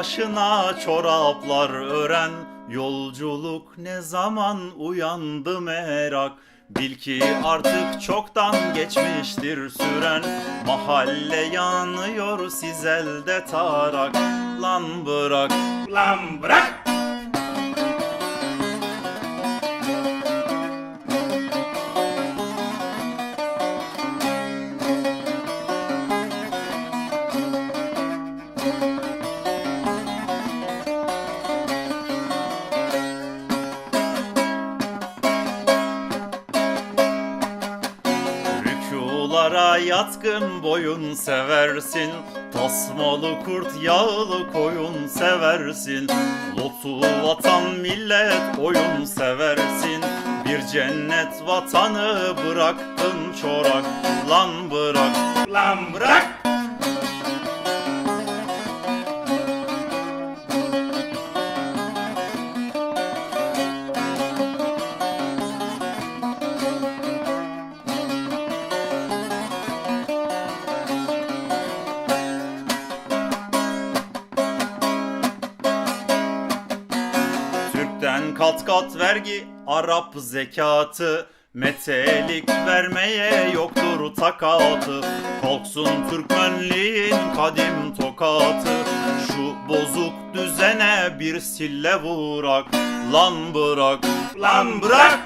başına çoraplar ören. Yolculuk ne zaman uyandı merak. Bil ki artık çoktan geçmiştir süren. Mahalle yanıyor siz elde tarak. Lan bırak. Lan bırak! Rükulara yatkın boyun seversin Tasmalı kurt yağlı koyun seversin. Lotu vatan millet oyun seversin. Bir cennet vatanı bıraktın çorak Lan bırak. Lan bırak! Türk'ten kat kat vergi Arap zekatı. Metelik vermeye yoktur takatı. Kalksın Türkmenliğin kadim tokatı. Şu bozuk düzene bir sille vurak. Lan bırak. Lan bırak!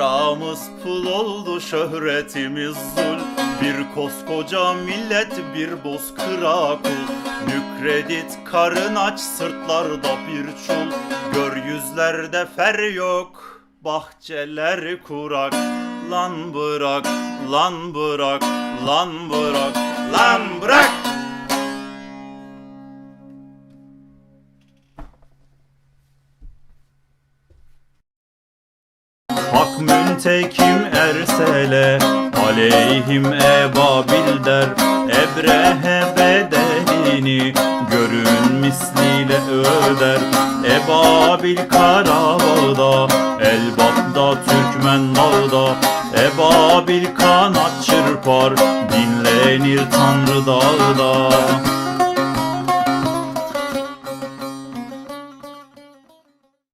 Paramız pul oldu şöhretimiz zul. Bir koskoca millet bir bozkıra kul Mükredit karın aç sırtlarda bir çul. Gör yüzlerde fer yok bahçeler kurak. Lan bırak, lan bırak, lan bırak, Lan bırak! Hak müntekim ersele Aleyhim ebabil der. Ebrehe bedelini Görün misliyle öder. Ebabil Karabağ'da Elbat'ta Türkmen dağda Ebabil kanat çırpar Dinlenir Tanrı dağda